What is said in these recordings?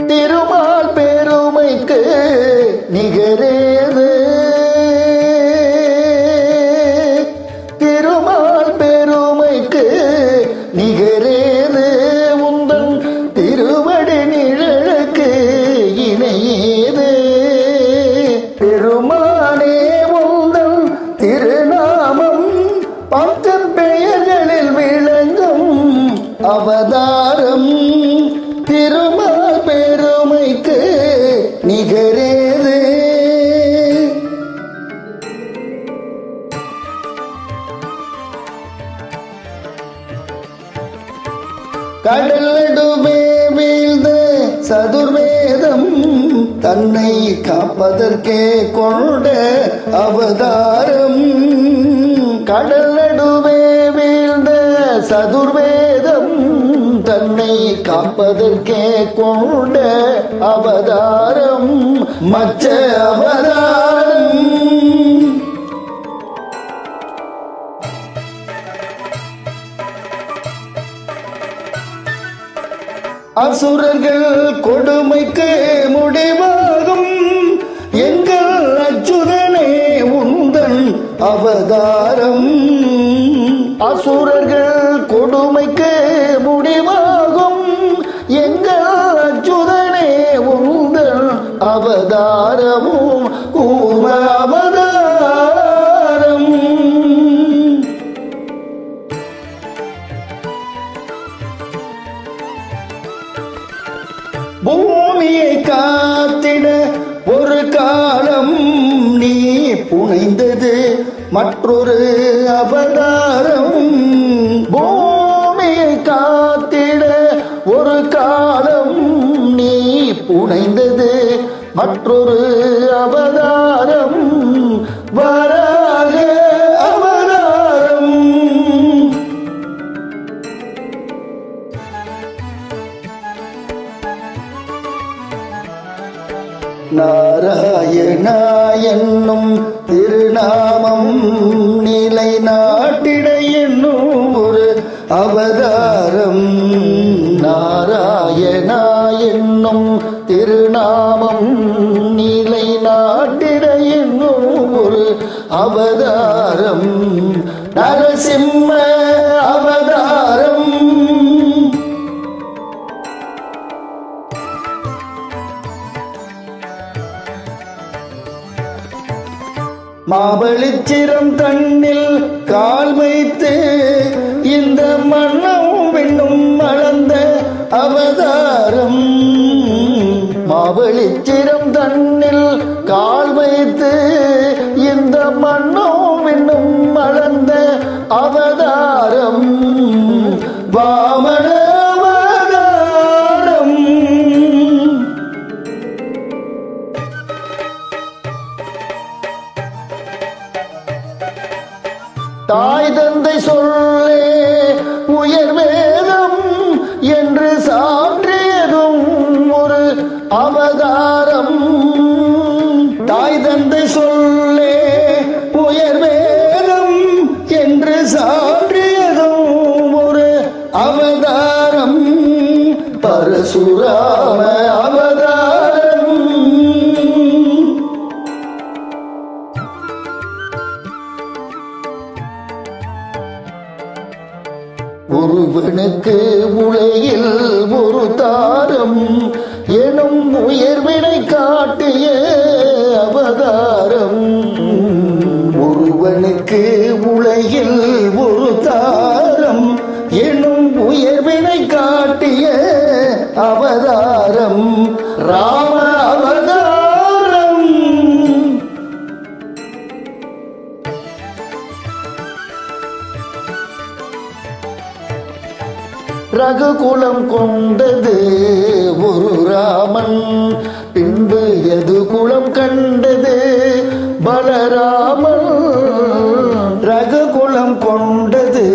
திருமால் பெருமைக்கு நிகரேது. திருமால் பெருமைக்கு நிகரேது. உந்தன் திருவடி நிழலுக்கு இணையேது. பெருமானே உந்தன் திருநாமம் பத்து பெயர்களில் விளங்கும் அவதான் கடலடுவே வீழ்ந்த சதுர்வேதம் தன்னை காப்பதற்கே கொண்ட அவதாரம். கடலடுவே வீழ்ந்த சதுர்வேதம் தன்னை காப்பதற்கே கொண்ட அவதாரம். மச்ச அவதாரம் அசுரர்கள் கொடுமைக்கு முடிவாகும். எங்கள் அச்சுதனே உந்தன் அவதாரம். அசுரர்கள் கொடுமைக்கு முடிவாகும். எங்கள் அச்சுதனே உந்தன் அவதாரமும் பூமியை காத்திட ஒரு காலம் நீ புனைந்தது மற்றொரு அவதாரம். பூமியை காத்திட ஒரு காலம் நீ புனைந்தது மற்றொரு அவதாரம். நாராயணா என்னும் திருநாமம் நிலை நாட்டிட என்னும் ஒரு அவதாரம். நாராயணா என்னும் திருநாமம் நிலை நாட்டிட என்னும் ஒரு அவதாரம். நரசிம்ம மாபளிச்சிரம் தண்ணில் கால் வைத்து இந்த மண்ணும் விண்ணும் மலர்ந்த அவதாரம். மாபளிச்சிரம் தண்ணில் கால் வைத்து இந்த மண்ணும் விண்ணும் மலர்ந்த அவதாரம். வா தாய் தந்தை சொல்லே உயர்வே ஒரு தாரம் எனும் உயர்வினை காட்டிய அவதாரம். ஒருவனுக்கு உலகில் ஒரு தாரம் எனும் உயர்வினை காட்டிய அவதாரம். ராம ரகுகுலம் கொண்டது ஒரு ராமன். பின்பு எது குலம் கண்டது? பலராமன். ரகுகுலம் கொண்டது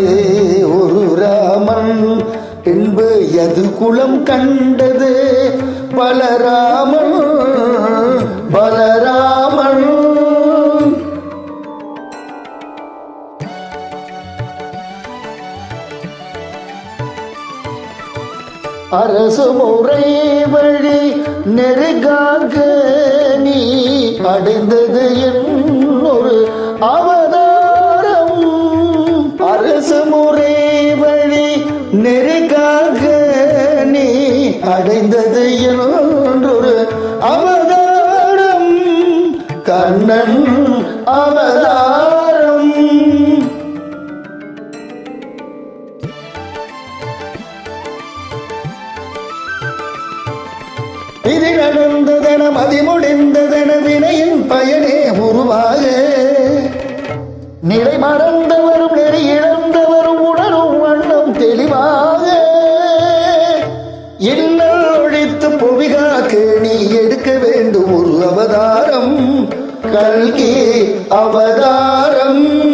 ஒரு ராமன். பின்பு எது குலம் கண்டது? பலராமன். அரசு முறை வழி நெருகாக நீ அடைந்தது என்னொரு அவதாரம். அரசு முறை வழி நெருகாக நீ அடைந்தது என்னொரு அவதாரம். கண்ணன் அவதாரம். விதி நடந்ததென மதிமுடிந்ததென வினையின் பயனே உருவாக. நிலை மறந்தவரும் நெறி இழந்தவரும் உணரும் வண்ணம் தெளிவாக. இன்னல் ஒழித்து புவிகாக்கு நீ எடுக்க வேண்டும் ஒரு அவதாரம். கல்கி அவதாரம்.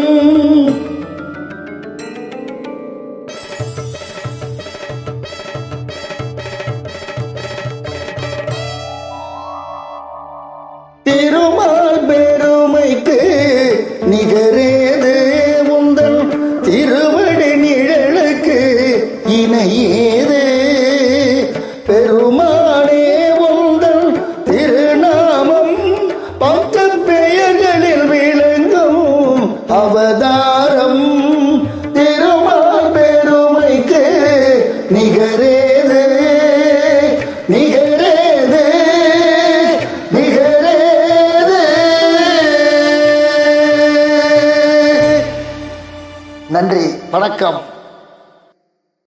பெருமைக்கு நிகரேது உந்தன் திருவடி நிழலுக்கு இணையேது. பெருமானே உந்தன் திருநாமம் பத்து பெயர்களில் விளங்கும் அவதாரம். திருமால் பெருமைக்கு நிகரேது நிகரேது. வணக்கம்